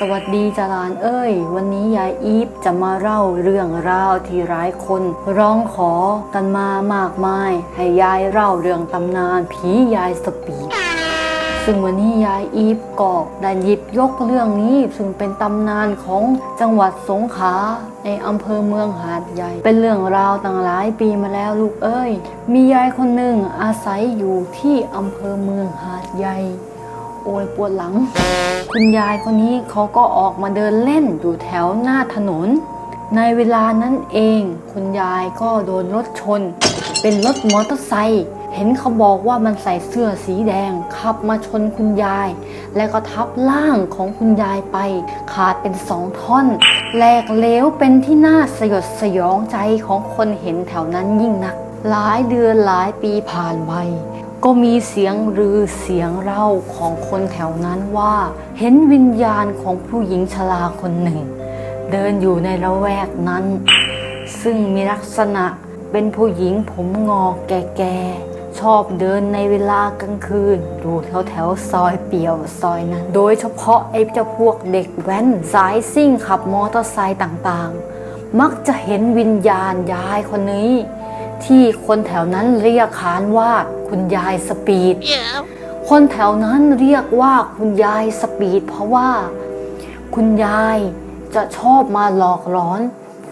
สวัสดีจารานเอ้ย วันนี้ยายอีฟจะมาเล่าเรื่องราวที่หลายคน ร้องขอกันมามากมาย ให้ยายเล่าเรื่องตำนานผียายสปีดซึ่งวันนี้ยายอีฟก็ได้หยิบยกเรื่องนี้ซึ่งเป็นตำนานของจังหวัดสงขลาในอำเภอเมืองหาดใหญ่ เป็นเรื่องราวตั้งหลายปีมาแล้วลูกเอ้ย มียายคนหนึ่งอาศัยอยู่ที่อำเภอเมืองหาดใหญ่ โอยปวดหลัง คุณยายคนนี้เขาก็ออกมาเดินเล่นอยู่แถวหน้าถนน ในเวลานั้นเอง คุณยายก็โดนรถชน เป็นรถมอเตอร์ไซค์เห็นเขาบอกว่ามันใส่เสื้อสีแดง ขับมาชนคุณยาย แล้วก็ทับร่างของคุณยายไป ขาดเป็นสองท่อนแหลกเหลวเป็นที่น่าสยดสยองใจของคนเห็นแถวนั้นยิ่งนัก หลายเดือนหลายปีผ่านไป ก็มีเสียงรือเสียงเล่าของคนแถวนั้นว่า เห็นวิญญาณของผู้หญิงชราคนหนึ่ง เดินอยู่ในละแวกนั้น ซึ่งมีลักษณะเป็นผู้หญิงผมงอแก่ๆชอบเดินในเวลากลางคืนอยู่แถวแถวๆซอยเปี่ยวซอยนั้น โดยเฉพาะไอ้เจ้าพวกเด็กแว้นสายซิ่งขับมอเตอร์ไซค์ต่างๆ มักจะเห็นวิญญาณยายคนนี้ ที่คนแถวนั้นเรียกขานว่าคุณยายสปีดคนแถวนั้นเรียกว่าคุณยายสปีด เพราะว่า คุณยายจะชอบมาหลอกหลอน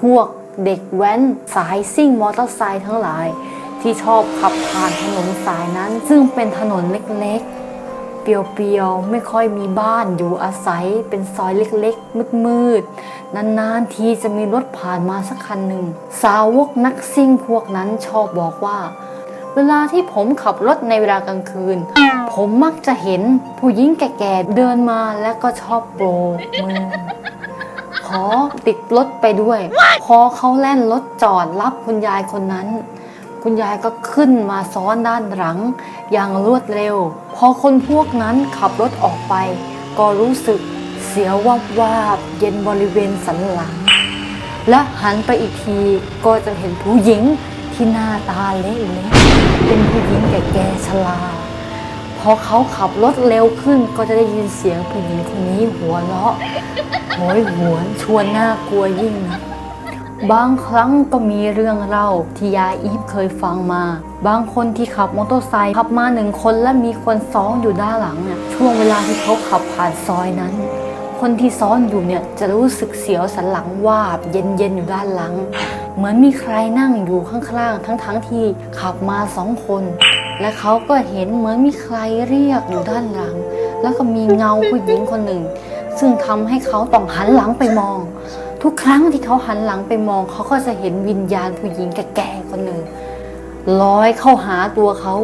พวกเด็กแว้นสายซิ่งมอเตอร์ไซค์ทั้งหลาย ที่ชอบขับผ่านถนนสายนั้น ซึ่งเป็นถนนเล็กๆ เปรียวๆ ไม่ค่อยมีบ้านอยู่อาศัย เป็นซอยเล็กๆ มืดๆ นานๆ ทีจะมีรถผ่านมาสักคันหนึ่ง สาวกนักซิ่งพวกนั้นชอบบอกว่า เวลาที่ผมขับรถในเวลากลางคืน ผมมักจะเห็นผู้หญิงแก่ๆ เดินมาแล้วก็ชอบโบกมือขอติดรถไปด้วย พอเขาแล่นรถจอดรับคุณยายคนนั้น คุณยายก็ขึ้นมาซ้อนด้านหลัง อย่างรวดเร็ว พอคนพวกนั้นขับรถออกไป ก็รู้สึกเสียววับวาบเย็นบริเวณสันหลัง และหันไปอีกทีก็จะเห็นผู้หญิงที่หน้าตาเละๆเป็นผู้หญิงแก่ๆชราพอเขาขับรถเร็วขึ้นก็จะได้ยินเสียงผู้หญิงคนนี้หัวเราะโหยหวนชวนน่ากลัวยิ่งนะ บางครั้งก็มีเรื่องเล่าที่ยาอีฟเคยฟังมา บางคนที่ขับมอเตอร์ไซค์ขับมาหนึ่งคนและมีคนซ้อนอยู่ด้านหลังเนี่ยช่วงเวลาที่เขาขับผ่านซอยนั้น คนที่ซ้อนอยู่เนี่ยจะรู้สึกเสียวสันหลังวาบเย็นๆอยู่ด้านหลัง เหมือนมีใครนั่งอยู่ข้างๆ ทั้งๆที่ขับมาสองคน และเขาก็เห็นเหมือนมีใครเรียกอยู่ด้านหลัง แล้วก็มีเงาผู้หญิงคนหนึ่ง ซึ่งทำให้เขาต้องหันหลังไปมอง ทุกครั้งที่เขาหันหลังไปมอง เขาก็จะเห็นวิญญาณผู้หญิงแก่ๆคนหนึ่งลอยเข้าหาตัวเขา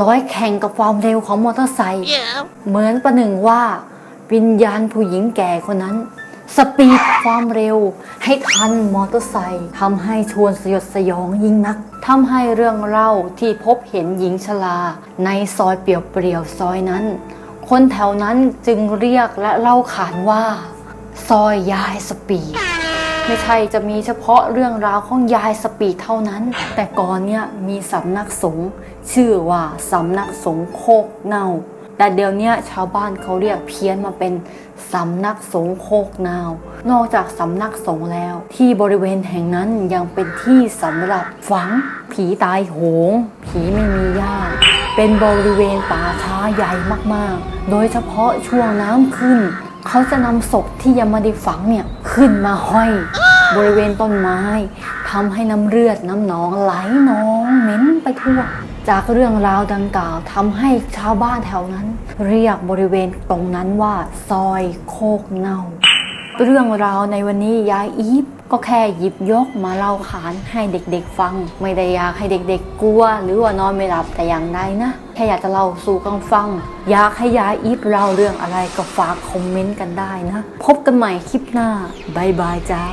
ลอยแข่งกับความเร็วของมอเตอร์ไซค์เหมือนประหนึ่งว่า วิญญาณผู้หญิงแก่คนนั้น สปีดความเร็ว ให้ทันมอเตอร์ไซค์ทำให้ชวนสยดสยองยิ่งนักทำให้เรื่องเล่าที่พบเห็นหญิงชรา ในซอยเปลี่ยวซอยนั้น คนแถวนั้นจึงเรียกและเล่าขานว่า ซอยยายสปีดไม่ใช่จะมีเฉพาะเรื่องราวของยายสปีดเท่านั้น แต่ก่อนเนี่ยมีสำนักสงฆ์ชื่อว่าสำนักสงฆ์โคกเนาแต่เดี๋ยวนี้ชาวบ้านเขาเรียกเพี้ยนมาเป็นสำนักสงฆ์โคกนาว นอกจากสำนักสงฆ์แล้ว ที่บริเวณแห่งนั้นยังเป็นที่สำหรับฝัง ผีตายโหง ผีไม่มีญาติเป็นบริเวณป่าช้าใหญ่มากๆ โดยเฉพาะช่วงน้ำขึ้น เขาจะนำศพที่ยังไม่ได้ฝังเนี่ยขึ้นมาห้อย บริเวณต้นไม้ทำให้น้ำเลือดน้ำหนองไหลนองเหม็นไปทั่ว จากเรื่องราวดังกล่าวทำให้ชาวบ้านแถวนั้น เรียกบริเวณตรงนั้นว่า ซอยโคกเน่า เรื่องราวในวันนี้ยายอีฟก็แค่หยิบยกมาเล่าขานให้เด็กๆฟัง ไม่ได้อยากให้เด็กๆกลัว หรือว่านอนไม่หลับแต่อย่างใดนะแค่อยากจะเล่าสู่กันฟัง อยากให้ยายอีฟเล่าเรื่องอะไรก็ฝากคอมเมนต์กันได้นะ พบกันใหม่คลิปหน้าบายบายจ้า